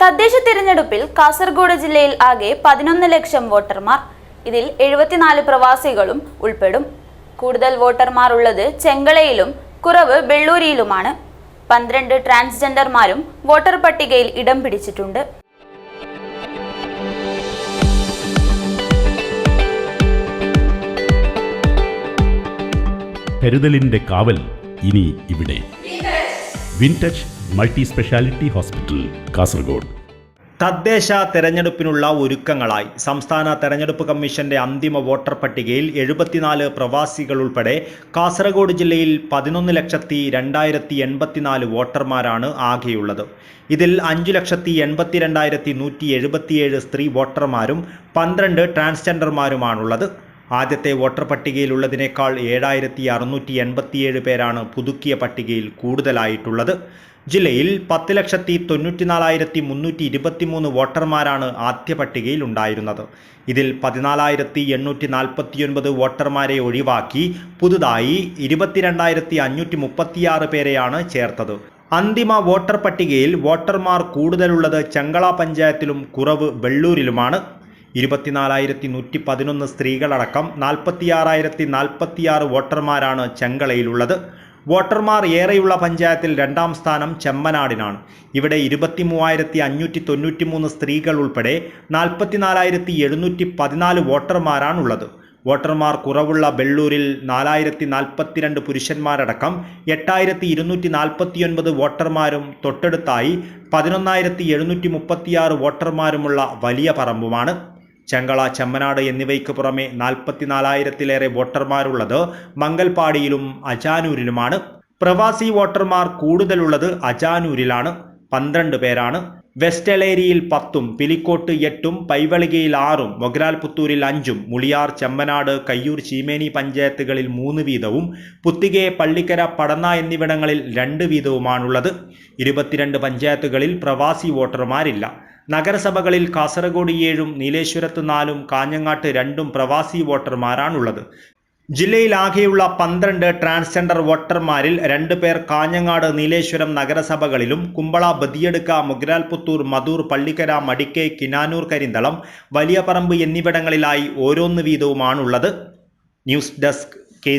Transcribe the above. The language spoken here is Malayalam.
തദ്ദേശ തിരഞ്ഞെടുപ്പിൽ കാസർഗോഡ് ജില്ലയിൽ ആകെ പതിനൊന്ന് ലക്ഷം വോട്ടർമാർ. ഇതിൽ എഴുപത്തിനാല് പ്രവാസികളും ഉൾപ്പെടും. കൂടുതൽ വോട്ടർമാർ ഉള്ളത് ചെങ്കളയിലും കുറവ് ബെള്ളൂരിയിലുമാണ് പന്ത്രണ്ട് ട്രാൻസ്ജെൻഡർമാരും വോട്ടർ പട്ടികയിൽ ഇടം പിടിച്ചിട്ടുണ്ട്. കരുതലിന്റെ കാവൽ ഇനി ഇവിടെ. Wintouch multi speciality hospital Kasaragod. തദ്ദേശ തെരഞ്ഞെടുപ്പിനുള്ള ഒരുക്കങ്ങളായി സംസ്ഥാന തെരഞ്ഞെടുപ്പ് കമ്മീഷന്റെ അന്തിമ വോട്ടർ പട്ടികയിൽ എഴുപത്തിനാല് പ്രവാസികൾ ഉൾപ്പെടെ കാസർഗോഡ് ജില്ലയിൽ പതിനൊന്ന് ലക്ഷത്തി രണ്ടായിരത്തി എൺപത്തിനാല് വോട്ടർമാരാണ് ആകെയുള്ളത്. ഇതിൽ അഞ്ചു ലക്ഷത്തി എൺപത്തി രണ്ടായിരത്തി നൂറ്റി എഴുപത്തിയേഴ് സ്ത്രീ വോട്ടർമാരും പന്ത്രണ്ട് ട്രാൻസ്ജെൻഡർമാരുമാണുള്ളത്. ആദ്യത്തെ വോട്ടർ പട്ടികയിലുള്ളതിനേക്കാൾ ഏഴായിരത്തി അറുന്നൂറ്റി എൺപത്തിയേഴ് പേരാണ് പുതുക്കിയ പട്ടികയിൽ കൂടുതലായിട്ടുള്ളത്. ജില്ലയിൽ പത്ത് ലക്ഷത്തി തൊണ്ണൂറ്റിനാലായിരത്തി മുന്നൂറ്റി ഇരുപത്തിമൂന്ന് വോട്ടർമാരാണ് ആദ്യ പട്ടികയിൽ ഉണ്ടായിരുന്നത്. ഇതിൽ പതിനാലായിരത്തി എണ്ണൂറ്റി നാൽപ്പത്തിയൊൻപത് വോട്ടർമാരെ ഒഴിവാക്കി പുതുതായി ഇരുപത്തിരണ്ടായിരത്തി അഞ്ഞൂറ്റി മുപ്പത്തിയാറ് പേരെയാണ് ചേർത്തത്. അന്തിമ വോട്ടർ പട്ടികയിൽ വോട്ടർമാർ കൂടുതലുള്ളത് ചെങ്കള പഞ്ചായത്തിലും കുറവ് വെള്ളൂരിലുമാണ്. ഇരുപത്തിനാലായിരത്തി നൂറ്റി പതിനൊന്ന് സ്ത്രീകളടക്കം നാൽപ്പത്തിയാറായിരത്തി നാൽപ്പത്തിയാറ് വോട്ടർമാരാണ് ചെങ്കളയിലുള്ളത്. വോട്ടർമാർ ഏറെയുള്ള പഞ്ചായത്തിൽ രണ്ടാം സ്ഥാനം ചെമ്മനാടിനാണ്. ഇവിടെ ഇരുപത്തി മൂവായിരത്തി അഞ്ഞൂറ്റി തൊണ്ണൂറ്റി മൂന്ന് സ്ത്രീകൾ ഉൾപ്പെടെ നാൽപ്പത്തിനാലായിരത്തി എഴുന്നൂറ്റി പതിനാല് വോട്ടർമാരാണുള്ളത്. വോട്ടർമാർ കുറവുള്ള ബെള്ളൂരിൽ നാലായിരത്തി നാൽപ്പത്തിരണ്ട് പുരുഷന്മാരടക്കം എട്ടായിരത്തി ഇരുന്നൂറ്റി നാൽപ്പത്തിയൊൻപത് വോട്ടർമാരും തൊട്ടടുത്തായി പതിനൊന്നായിരത്തി എഴുന്നൂറ്റി മുപ്പത്തിയാറ് വോട്ടർമാരുമുള്ള വലിയ പറമ്പുമാണ്. ചെങ്കള ചെമ്മനാട് എന്നിവയ്ക്ക് പുറമെ നാൽപ്പത്തിനാലായിരത്തിലേറെ വോട്ടർമാരുള്ളത് മംഗൽപാടിയിലും അജാനൂരിലുമാണ്. പ്രവാസി വോട്ടർമാർ കൂടുതലുള്ളത് അജാനൂരിലാണ്. പന്ത്രണ്ട് പേരാണ്. വെസ്റ്റ് എളേരിയിൽ പത്തും പിലിക്കോട്ട് എട്ടും പൈവളികയിൽ ആറും മൊഗ്രാൽപുത്തൂരിൽ അഞ്ചും മുളിയാർ ചെമ്മനാട് കയ്യൂർ ചീമേനി പഞ്ചായത്തുകളിൽ മൂന്ന് വീതവും പുത്തികെ പള്ളിക്കര പടന്ന എന്നിവിടങ്ങളിൽ രണ്ട് വീതവുമാണുള്ളത്. ഇരുപത്തിരണ്ട് പഞ്ചായത്തുകളിൽ പ്രവാസി വോട്ടർമാരില്ല. നഗരസഭകളിൽ കാസർഗോഡ് ഏഴും നീലേശ്വരത്ത് നാലും കാഞ്ഞങ്ങാട്ട് രണ്ടും പ്രവാസി വോട്ടർമാരാണുള്ളത്. ജില്ലയിൽ ആകെയുള്ള പന്ത്രണ്ട് ട്രാൻസ്ജെൻഡർ വോട്ടർമാരിൽ രണ്ട് പേർ കാഞ്ഞങ്ങാട് നീലേശ്വരം നഗരസഭകളിലും കുമ്പള ബദിയടുക്ക മുഗ്രാൽപുത്തൂർ മധൂർ പള്ളിക്കര മടിക്കെ കിനാനൂർ കരിന്തളം വലിയ പറമ്പ് എന്നിവിടങ്ങളിലായി ഓരോന്ന് വീതവുമാണുള്ളത്. News desk K